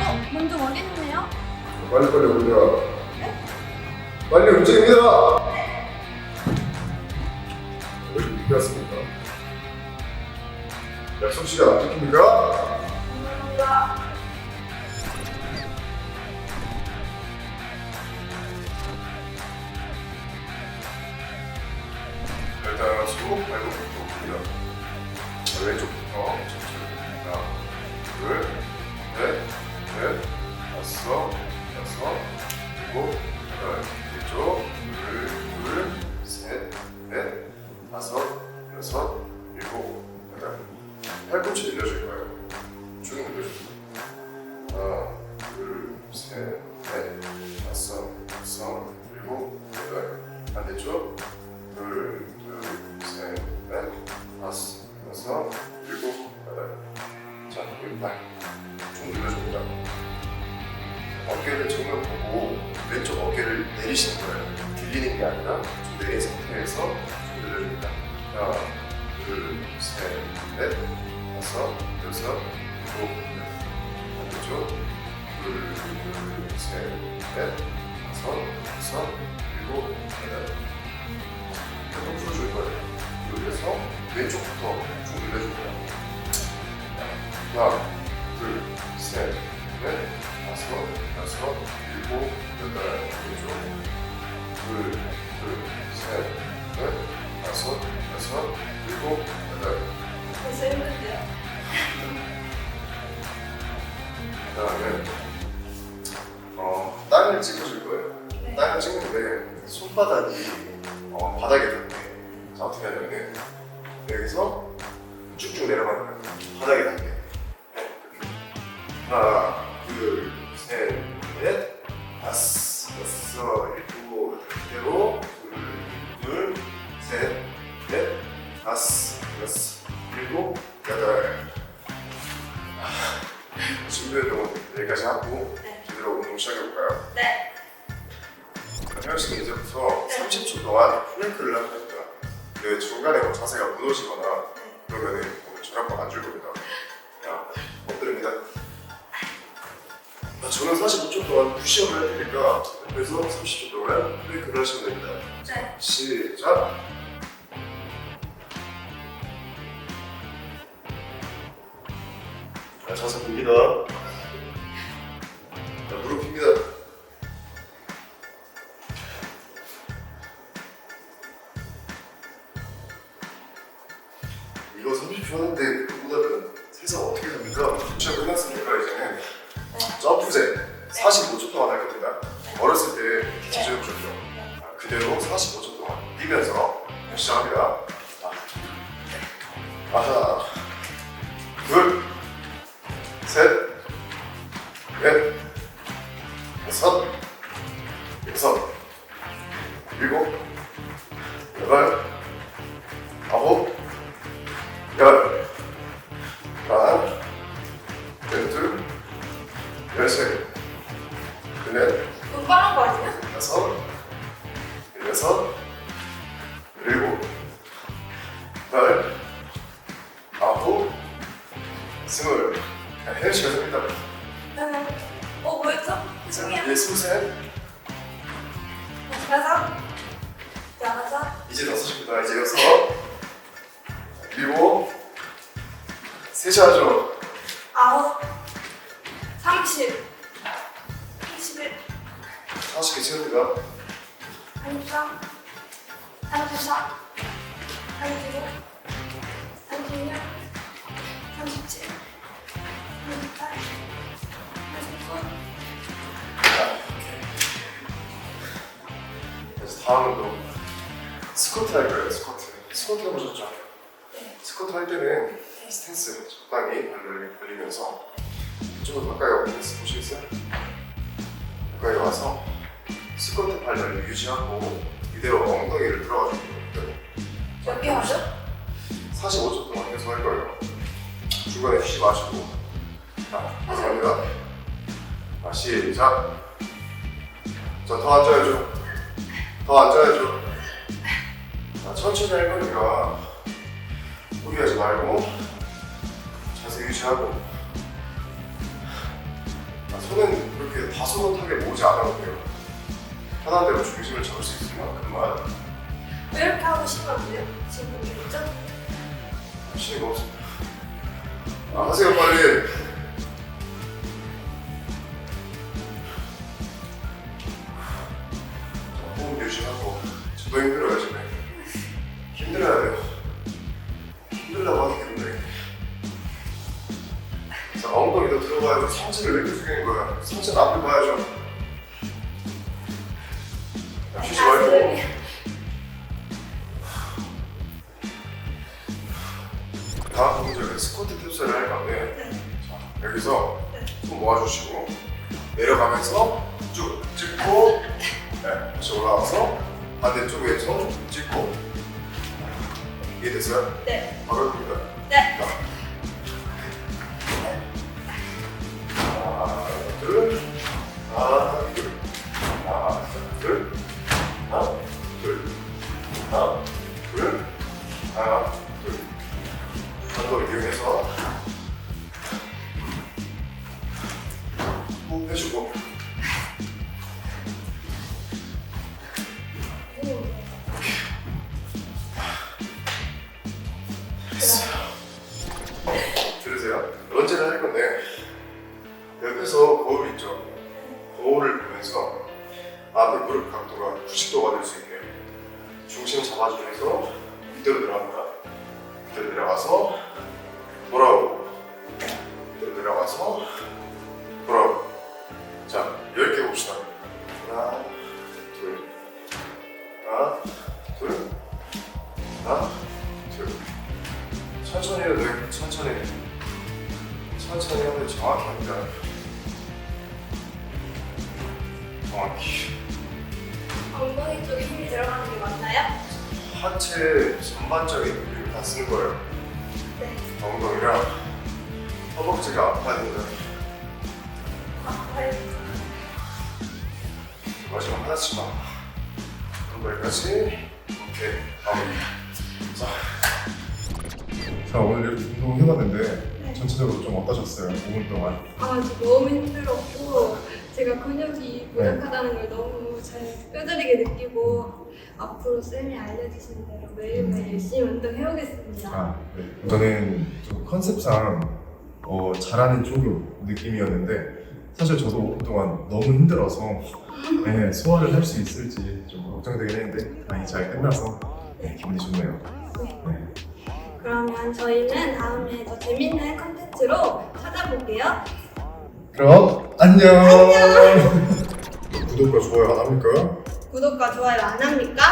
어, 먼저 머리 했네요. 빨리 빨리 올려. 빨리 움직입니다. 다섯, 여섯, 일곱, 여덟, 왼쪽, 둘, 둘, 셋, 넷, 다섯, 여섯, 일곱, 여덟. 팔꿈치 늘려줄 거예요. 쭉 늘려줄 거예요. 하나, 둘, 셋, 넷, 다섯, 여섯, 일곱, 여덟. 반대쪽. 둘, 둘, 셋, 넷, 다섯, 여섯, 일곱, 여덟. 자, 왼발 쭉 늘려줍니다. 어깨를 정면 보고 왼쪽 어깨를 내리시는 거예요. 들리는 게 아니라 좀 내린 상태에서 쭉 늘려줍니다. 하나, 둘, 셋, 넷, 다섯, 여섯, 일곱. 반대쪽. 둘, 둘, 셋, 넷, 다섯, 여섯, 일곱, 여덟. 계속 풀어줄 거예요. 그래서 왼쪽부터 쭉 늘려줍니다. 하나, 둘, 셋, 넷, 다섯, 여섯, 일곱, 여덟, 왼쪽. 둘, 둘, 셋, 넷, 다섯, 여섯, 일곱, 여덟. 벌써 힘든데요. 그다음에 어, 땅을 찍어줄 거예요. 네. 땅을 찍는데 손바닥이 어, 바닥에 닿게. 자 어떻게 하냐면은 여기서 쭉쭉 내려가는 거예요. 바닥에 닿게. 다섯, 여섯, 일곱, 여덟. 준비된 동안 여기까지 하고 네. 제대로 운동 시작해볼까요? 네. 혜영 씨는 이제부터 30초 동안 플랭크를 할 겁니다. 그 중간에 뭐 자세가 무너지거나 그러면은 오늘 저녁밥 안줄 겁니다. 자, 엎드립니다. 아, 저는 45초 동안 푸시업을 할 테니까 옆에서 30초 동안 플랭크를 하시면 됩니다. 네. 시작! 자, 자세 봅니다. 자, 무릎 핍니다. 이거 30초 하는데 그거보다는 세상 어떻게 됩니까? 시험 끝났으니까 이제는 점프제 45초 동안 할 겁니다. 어렸을 때 기저용셨죠. 그대로 45초 동안 뛰면서 시작합니다. 아, 하나, 둘, 열세, 열넷, 너무 빠른 거 아니야? 여섯, 여섯, 일곱, 여덟, 아홉, 스물. 혜연 씨가 섭니다. 네. 어, 뭐였죠? 죄송해요. 예, 스물셋. 다섯. 여섯. 이제 다섯입니다. 이제 여섯, 일곱, 셋이 하죠. 아홉. 삼십. 삼십일. 다섯 개 채웁니다. 삼십삼. 삼십사. 삼십오. 삼십육. 삼십칠. 삼십팔. 삼십구. 그래서 다음 운동 스쿼트 할 거예요. 스쿼트. 스쿼트 해보셨죠? 네. 스쿼트 할 때는 스탠스 적당히 발을 벌리면서 이쪽으로 가까이 스탠스 보시겠어요? 가까이 와서 스쿼트 발 넓이 유지하고 이대로 엉덩이를 들어가주는 거예요. 몇개 하죠? 45초 동안 계속 할 거예요. 중간에 쉬지 마시고 자, 감사합니다. 자, 시작. 자, 더 앉아야죠. 더 앉아야죠. 자, 천천히 할 거니까 포기하지 말고 자세 유지하고 자, 손은 그렇게 다소곳하게 모으지 않아도 돼요. 편한 대로 중심을 잡을 수 있을 만큼만 왜 이렇게 하고 싶으면 안 돼요? 지금? 쉬는 거 없습니다. 아, 하세요, 빨리. 자, 엉덩이도 들어가야죠. 상체를 왜 숙이는 거야? 상체는 앞을 봐야죠. 자, 쉬지 말고. 다음 동작은 스쿼트 캡슐을 할 건데 자, 여기서 손 모아주시고 내려가면서 쭉 찍고 네, 다시 올라와서 반대쪽에서 찍고 이해됐어요? 네. 바로 해봅니다 네. 하 해주고 들으세요? 런지를 할 건데 옆에서 거울 있죠? 거울을 보면서 앞에 무릎 각도가 90도가 될 수 있게 중심 잡아주면서 밑으로 내려갑니다 밑으로 내려가서 돌아오고 밑으로 내려가서 자 10개 봅시다. 하나 둘 하나 둘 하나 둘. 천천히 해도 돼 천천히. 천천히 하면 정확히 합니다. 정확히. 엉덩이 쪽에 힘이 들어가는 게 맞나요? 하체 전반적인 근육을 다 쓰는 거예요. 네. 엉덩이랑 허벅지가 아파야 된다. 아, 네. 마지막 하나씩만 엉덩이까지 오케이 마무리 자, 자 오늘 이렇게 운동 해봤는데 네. 전체적으로 좀 어떠셨어요? 5분 동안 아, 저 너무 힘들었고 제가 근육이 네. 부족하다는 걸 너무 잘 뼈저리게 느끼고 앞으로 쌤이 알려주신 대로 매일매일 열심히 운동해오겠습니다. 아, 네. 저는 좀 컨셉상 어, 잘하는 쪽으로 느낌이었는데 사실 저도 그동안 너무 힘들어서 네, 소화를 할 수 있을지 좀 걱정되긴 했는데 다행히 잘 끝나서 네, 기분이 좋네요. 네. 그러면 저희는 다음에 더 재밌는 컨텐츠로 찾아볼게요. 그럼 안녕. 구독과 좋아요 안 합니까? 구독과 좋아요 안 합니까?